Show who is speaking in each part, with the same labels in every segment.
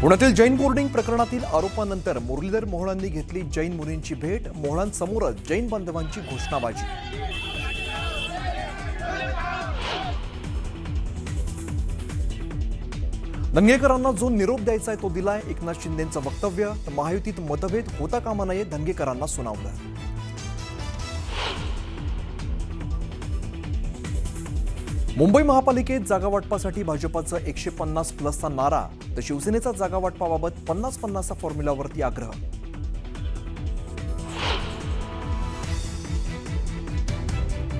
Speaker 1: पुण्यातील जैन बोर्डिंग प्रकरणातील आरोपानंतर मुरलीधर मोहळांनी घेतली जैन मुलींची भेट. मोहळांसमोरच जैन बांधवांची घोषणाबाजी. दंगेकरांना जो निरोप द्यायचा आहे तो दिलाय एकनाथ शिंदेचं वक्तव्य. तर महायुतीत मतभेद होता कामा नये दंगेकरांना सुनावलं. मुंबई महापालिकेत जागा वाटपासाठी भाजपाचं एकशे पन्नास प्लसचा नारा. तर शिवसेनेचा जागा वाटपाबाबत पन्नास पन्नासचा फॉर्म्युलावरती आग्रह.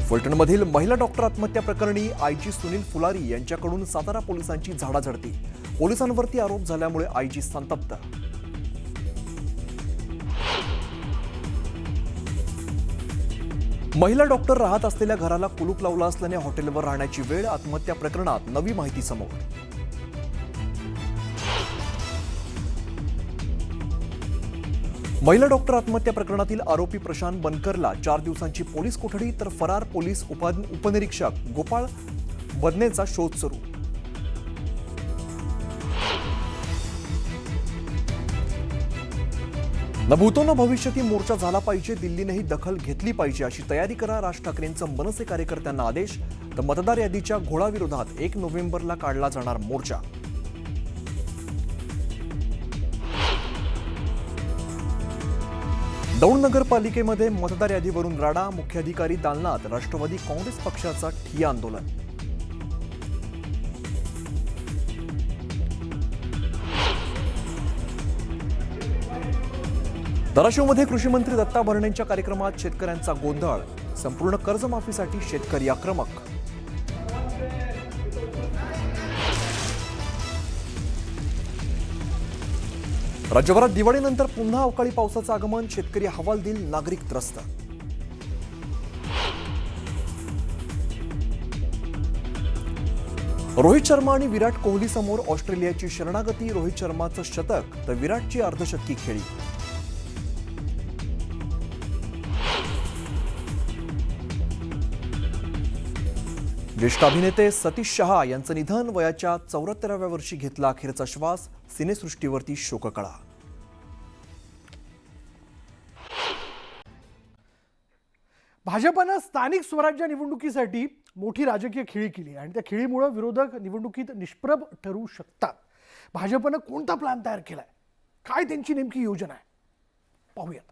Speaker 1: फलटणमधील महिला डॉक्टर आत्महत्या प्रकरणी आयजी सुनील फुलारी यांच्याकडून सातारा पोलिसांची झाडाझडती. पोलिसांवरती आरोप झाल्यामुळे आयजी संतप्त. महिला डॉक्टर राहत असलेल्या घराला कुलूप लावला असल्याने हॉटेलवर राहण्याची वेळ आत्महत्या प्रकरणात नवी माहिती समोर महिला डॉक्टर आत्महत्या प्रकरणातील आरोपी प्रशांत बनकरला चार दिवसांची पोलीस कोठडी तर फरार पोलीस उपा उपनिरीक्षक गोपाळ बदनेचा शोध सुरू. न न भविष्यती मोर्चा झाला पाहिजे दिल्लीनेही दखल घेतली पाहिजे अशी तयारी करा राज ठाकरेंचं मनसे कार्यकर्त्यांना आदेश तर मतदार यादीच्या घोळाविरोधात एक नोव्हेंबरला काढला जाणार मोर्चा. दौंड नगरपालिकेमध्ये मतदार यादीवरून राडा मुख्याधिकारी दालनात राष्ट्रवादी काँग्रेस पक्षाचा ठिया आंदोलन. धाराशिवमध्ये कृषी मंत्री दत्ता भरणेंच्या कार्यक्रमात शेतकऱ्यांचा गोंधळ. संपूर्ण कर्जमाफीसाठी शेतकरी आक्रमक. राज्यभरात दिवाळीनंतर पुन्हा अवकाळी पावसाचं आगमन शेतकरी हवालदिल नागरिक त्रस्त. रोहित शर्मा आणि विराट कोहली समोर ऑस्ट्रेलियाची शरणागती रोहित शर्माचं शतक तर विराटची अर्धशतकी खेळी. ज्येष्ठ अभिनेते सतीश शहा यांचं निधन वयाच्या चौऱ्याहत्तराव्या वर्षी घेतला अखेरचा श्वास सिनेसृष्टीवरती शोककळा.
Speaker 2: भाजपनं स्थानिक स्वराज्य निवडणुकीसाठी मोठी राजकीय खेळी केली आणि त्या खेळीमुळं विरोधक निवडणुकीत निष्प्रभ ठरू शकतात. भाजपनं कोणता प्लॅन तयार केलाय? काय त्यांची नेमकी योजना आहे? पाहूयात.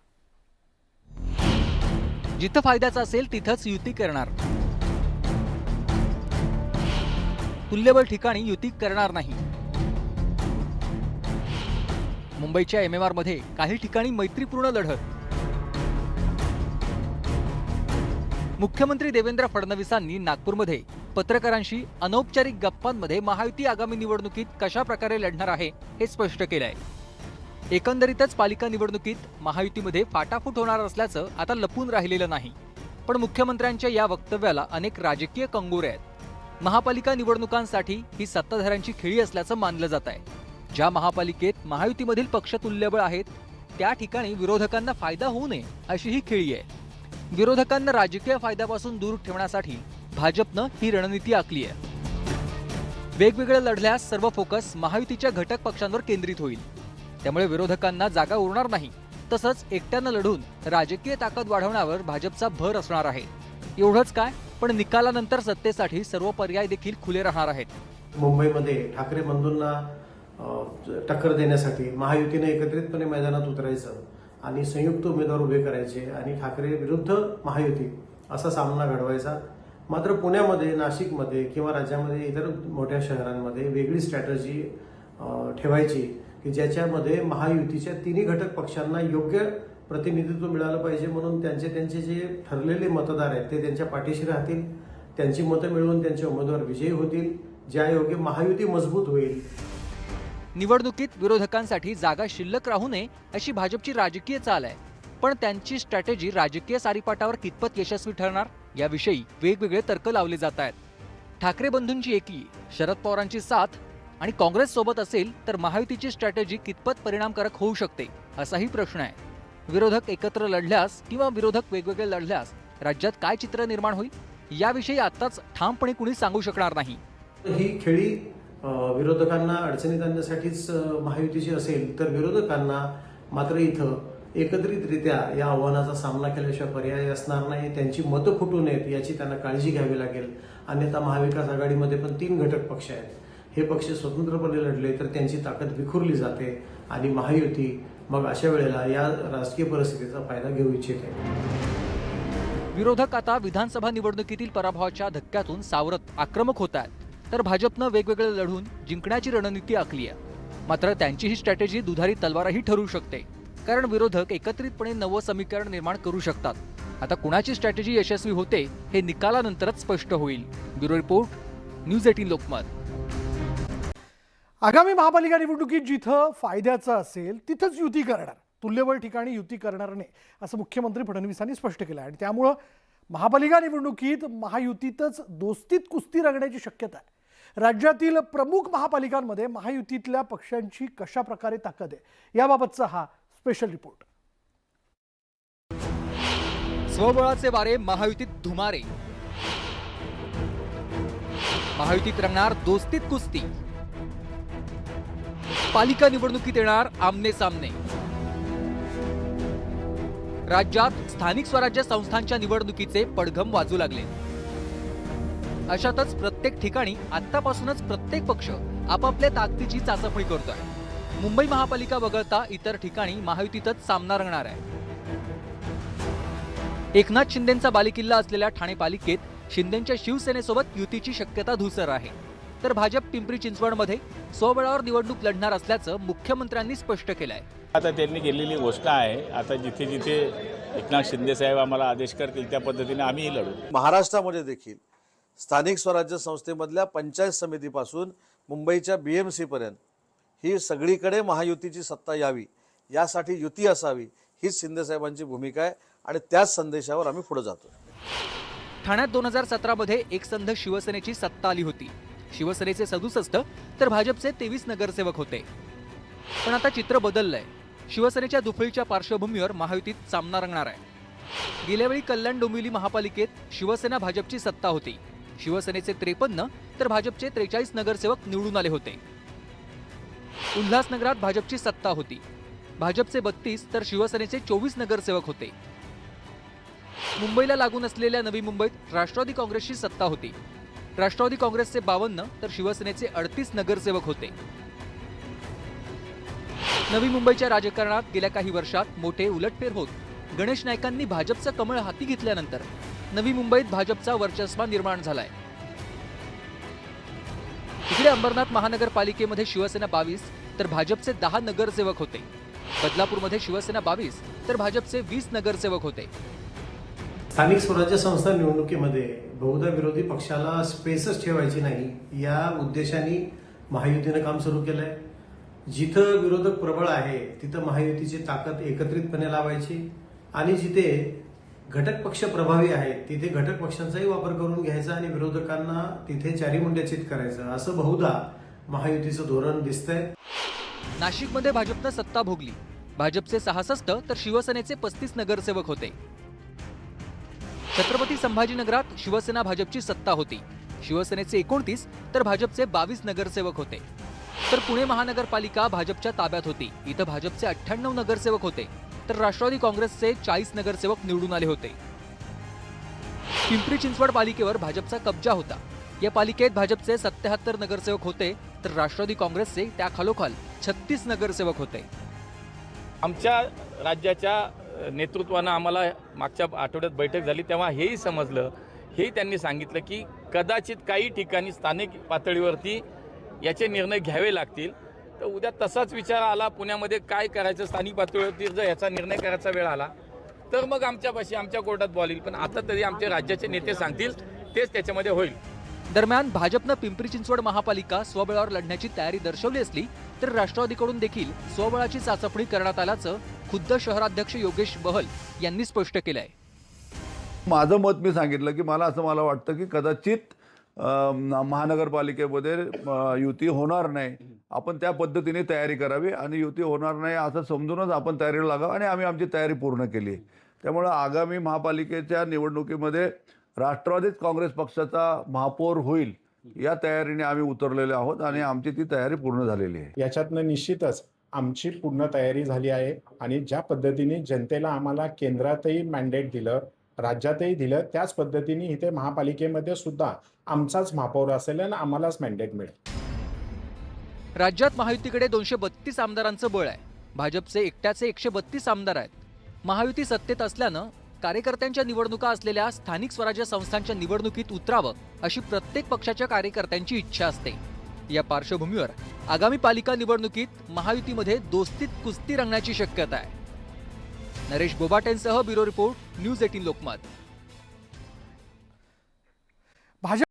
Speaker 3: जिथं फायद्याचं असेल तिथंच युती करणार. तुल्यबळ ठिकाणी युती करणार नाही. मुंबईच्या एम एम आरमध्ये काही ठिकाणी मैत्रीपूर्ण लढत. मुख्यमंत्री देवेंद्र फडणवीसांनी नागपूरमध्ये पत्रकारांशी अनौपचारिक गप्पांमध्ये महायुती आगामी निवडणुकीत कशा प्रकारे लढणार आहे हे स्पष्ट केलंय. एकंदरीतच पालिका निवडणुकीत महायुतीमध्ये फाटाफूट होणार असल्याचं आता लपून राहिलेलं नाही. पण मुख्यमंत्र्यांच्या या वक्तव्याला अनेक राजकीय कंगोरे आहेत. महापालिका निवडणुकांसाठी ही सत्ताधाऱ्यांची खेळी असल्याचं मानलं जात आहे. ज्या महापालिकेत महायुतीमधील पक्ष तुल्यबळ आहेत त्या ठिकाणी विरोधकांना फायदा होऊ नये अशी ही खेळी आहे. विरोधकांना राजकीय फायद्यापासून दूर ठेवण्यासाठी भाजपनं ही रणनीती आखली आहे. वेगवेगळे लढल्यास सर्व फोकस महायुतीच्या घटक पक्षांवर केंद्रित होईल. त्यामुळे विरोधकांना जागा उरणार नाही तसंच एकट्यानं लढून राजकीय ताकद वाढवण्यावर भाजपचा भर असणार आहे. एवढंच काय? पण निकालानंतर सत्तेसाठी सर्व पर्याय देखील खुले राहणार आहेत.
Speaker 4: मुंबईमध्ये ठाकरे बंधूंना टक्कर देण्यासाठी महायुतीने एकत्रितपणे मैदानात उतरायचं आणि संयुक्त उमेदवार उभे करायचे आणि ठाकरे विरुद्ध महायुती असा सामना घडवायचा. मात्र पुण्यामध्ये नाशिकमध्ये किंवा राज्यामध्ये इतर मोठ्या शहरांमध्ये वेगळी स्ट्रॅटजी ठेवायची की ज्याच्यामध्ये महायुतीच्या तिन्ही घटक पक्षांना योग्य प्रतिनिधित्व मिळालं पाहिजे म्हणून त्यांचे त्यांचे जे ठरलेले मतदार आहेत ते त्यांच्या पाठीशी राहतील. त्यांची मतं मिळवून त्यांचे उमेदवार विजयी होतील. ज्या योग्य महायुती मजबूत होईल.
Speaker 3: निवडणुकीत विरोधकांसाठी जागा शिल्लक राहू नये अशी भाजपची राजकीय चाल आहे. पण त्यांची स्ट्रॅटेजी राजकीय सारीपाटावर कितपत यशस्वी ठरणार? याविषयी वेगवेगळे तर्क लावले जात आहेत. ठाकरे बंधूंची एकी शरद पवारांची साथ आणि काँग्रेस सोबत असेल तर महायुतीची स्ट्रॅटेजी कितपत परिणामकारक होऊ शकते? असाही प्रश्न आहे. विरोधक एकत्र लढल्यास किंवा विरोधक वेगवेगळे लढल्यास राज्यात काय चित्र निर्माण होईल? याविषयी आताच ठामपणे कुणी सांगू शकणार नाही.
Speaker 4: ही खेळी विरोधकांना अडचणीत आणण्यासाठीच महायुतीची असेल तर विरोधकांना मात्र इथं एकत्रितरित्या या आव्हानाचा सामना केल्याशिवाय पर्याय असणार नाही. त्यांची मतं फुटू नयेत याची त्यांना काळजी घ्यावी लागेल. अन्यथा महाविकास आघाडीमध्ये पण तीन घटक पक्ष आहेत. हे पक्ष स्वतंत्रपणे लढले तर त्यांची ताकद विखुरली जाते. आणि महायुती मग अशा वेळेला या राजकीय परिस्थितीचा फायदा घेऊ इच्छिते
Speaker 3: विरोधक आता विधानसभा निवडणुकीतील पराभवाच्या धक्क्यातून सावरत आक्रमक होत आहेत. तर भाजपनं वेगवेगळे लढून जिंकण्याची रणनीती आखली आहे. मात्र त्यांची ही स्ट्रॅटेजी दुधारी तलवारही ठरू शकते. कारण विरोधक एकत्रितपणे नवं समीकरण निर्माण करू शकतात. आता कुणाची स्ट्रॅटेजी यशस्वी होते हे निकालानंतरच स्पष्ट होईल. Bureau report news eighteen Lokmat.
Speaker 2: आगामी महापालिका निवडणुकीत जिथं फायद्याचं असेल तिथंच युती करणार. तुल्यबळ ठिकाणी युती करणार नाही असं मुख्यमंत्री फडणवीसांनी स्पष्ट केलं आणि त्यामुळं महापालिका निवडणुकीत महायुतीतच दोस्तीत कुस्ती रंगण्याची शक्यता आहे. राज्यातील प्रमुख महापालिकांमध्ये महायुतीतल्या पक्षांची कशा प्रकारे ताकद आहे याबाबतचा हा स्पेशल रिपोर्ट
Speaker 3: स्वबळाचे वारे महायुतीत धुमारे. महायुतीत रंगणार दोस्तीत कुस्ती. पालिका निवडणुकीत येणार आमने सामने. राज्यात स्थानिक स्वराज्य संस्थांच्या निवडणुकीचे पडघम वाजू लागले. अशातच प्रत्येक ठिकाणी आतापासूनच प्रत्येक पक्ष आपापल्या ताकदीची चाचपणी करतोय. मुंबई महापालिका वगळता इतर ठिकाणी महायुतीतच सामना रंगणार आहे. एकनाथ शिंदेचा बालेकिल्ला असलेल्या ठाणे पालिकेत शिंदेच्या शिवसेनेसोबत युतीची शक्यता धुसर आहे. तर भाजप पिंपरी चिंचवडमध्ये स्वबळावर निवडणूक लढणार असल्याचं मुख्यमंत्र्यांनी स्पष्ट केलंय.
Speaker 5: आता त्यांनी केलेली घोषणा आहे. आता जिथे जिथे एकनाथ शिंदे साहेब आम्हाला आदेश करतील त्या पद्धतीने आम्हीही लढू.
Speaker 6: महाराष्ट्रामध्ये देखील स्थानिक स्वराज्य संस्थेमधल्या पंचायत समितीपासून मुंबईच्या बी एम सीपर्यंत ही सगळीकडे महायुतीची सत्ता यावी यासाठी युती असावी हीच शिंदेसाहेबांची भूमिका आहे आणि त्याच संदेशावर आम्ही पुढे जातो
Speaker 3: ठाण्यात दोन हजार सतरामध्ये एक संघ शिवसेनेची सत्ता आली होती. शिवसेनेचे सदुसष्ट तर भाजपचे तेवीस नगरसेवक होते. पण आता चित्र बदललंय. शिवसेनेच्या दुफळीच्या पार्श्वभूमीवर महायुतीत सामना रंगणार आहे. गेल्यावेळी कल्याण डोंबिवली महापालिकेत शिवसेना भाजपची सत्ता होती. शिवसेनेचे त्रेपन्न तर भाजपचे त्रेचाळीस नगरसेवक निवडून आले होते. उल्हासनगरात भाजपची सत्ता होती. भाजपचे बत्तीस तर शिवसेनेचे चोवीस नगरसेवक होते. मुंबईला लागून असलेल्या नवी मुंबईत राष्ट्रवादी काँग्रेसची सत्ता होती. राष्ट्रवादी काँग्रेसचे बावन्न तर शिवसेनेचे अडतीस नगरसेवक होते. नवी मुंबईच्या राजकारणात गेल्या काही वर्षात मोठे उलटफेर होत. गणेश नायकांनी भाजपचं कमळ हाती घेतल्यानंतर नवी मुंबईत भाजपचा वर्चस्वा निर्माण झालाय. इकडे अंबरनाथ महानगरपालिकेमध्ये शिवसेना बावीस तर भाजपचे दहा नगरसेवक होते. बदलापूरमध्ये शिवसेना बावीस तर भाजपचे वीस नगरसेवक होते.
Speaker 4: स्थानिक स्वराज्य संस्था निवडणुकीमध्ये बहुधा विरोधी पक्षाला स्पेसच ठेवायची नाही या उद्देशाने महायुतीनं काम सुरू केलं आहे जिथं विरोधक प्रबळ आहे तिथं महायुतीची ताकद एकत्रितपणे लावायची. आणि जिथे घटक पक्ष प्रभावी आहेत तिथे घटक पक्षांचाही वापर करून घ्यायचा आणि विरोधकांना तिथे चारी मुंड्याचित करायचं असं बहुधा महायुतीचं धोरण दिसतंय.
Speaker 3: नाशिकमध्ये भाजपनं सत्ता भोगली. भाजपचे सहासष्ट तर शिवसेनेचे पस्तीस नगरसेवक होते. छत्रपती संभाजीनगरात शिवसेना भाजपची सत्ता होती. शिवसेनेचे एकोणतीस तर भाजपचे बावीस नगरसेवक होते. तर पुणे महानगरपालिका भाजपच्या ताब्यात होती. इथं भाजपचे अठ्ठ्याण्णव नगरसेवक होते. तर राष्ट्रवादी काँग्रेसचे चाळीस नगरसेवक निवडून आले होते. पिंपरी चिंचवड पालिकेवर भाजपचा कब्जा होता. या पालिकेत भाजपचे सत्याहत्तर नगरसेवक होते. तर राष्ट्रवादी काँग्रेसचे त्या खालोखाल छत्तीस नगरसेवक होते.
Speaker 5: आमच्या राज्याच्या नेतृत्वानं आम्हाला मागच्या आठवड्यात बैठक झाली तेव्हा हेही समजलं. हेही त्यांनी सांगितलं की कदाचित काही ठिकाणी स्थानिक पातळीवरती याचे निर्णय घ्यावे लागतील. तर उद्या तसाच विचार आला पुण्यामध्ये काय करायचं स्थानिक पातळीवरती जर याचा निर्णय करायचा वेळ आला तर मग आमच्यापाशी आमच्या कोर्टात बॉल येईल. पण आता तरी आमचे राज्याचे नेते सांगतील तेच त्याच्यामध्ये होईल.
Speaker 3: दरम्यान भाजपनं पिंपरी चिंचवड महापालिका स्वबळावर लढण्याची तयारी दर्शवली असली तर राष्ट्रवादीकडून देखील स्वबळाची चाचपणी करण्यात आल्याचं खुद्द शहराध्यक्ष योगेश बहल यांनी स्पष्ट केलं आहे
Speaker 7: माझं मत मी सांगितलं की मला असं मला वाटतं की कदाचित महानगरपालिकेमध्ये युती होणार नाही. आपण त्या पद्धतीने तयारी करावी आणि युती होणार नाही असं समजूनच आपण तयारीला लागावं आणि आम्ही आमची तयारी पूर्ण केली आहे. त्यामुळं आगामी महापालिकेच्या निवडणुकीमध्ये राष्ट्रवादीच काँग्रेस पक्षाचा महापौर होईल या तयारीने आम्ही उतरलेले आहोत आणि आमची ती तयारी पूर्ण झालेली आहे.
Speaker 8: याच्यातनं निश्चितच आमची पूर्ण तयारी झाली आहे आणि ज्या पद्धतीने जनतेला आम्हाला केंद्रातही मॅन्डेट दिलं राज्यातही दिलं त्याच पद्धतीने इथे महापालिकेमध्ये सुद्धा आमचाच महापौर असेल आणि आम्हालाच मॅन्डेट मिळेल.
Speaker 3: राज्यात महायुतीकडे दोनशे बत्तीस आमदारांचं बळ आहे. भाजपचे एकट्याचे एकशे बत्तीस आमदार आहेत. महायुती सत्तेत असल्यानं कार्यकर्त्यांच्या निवडणुका असलेल्या स्थानिक स्वराज्य संस्थांच्या निवडणुकीत उतरावं अशी प्रत्येक पक्षाच्या कार्यकर्त्यांची इच्छा असते. या पार्श्वभूमीवर आगामी पालिका निवडणुकीत महायुतीमध्ये दोस्तीत कुस्ती रंगण्याची शक्यता आहे. Naresh बोबाटेंसह bureau report news eighteen Lokmat.
Speaker 2: Bhajap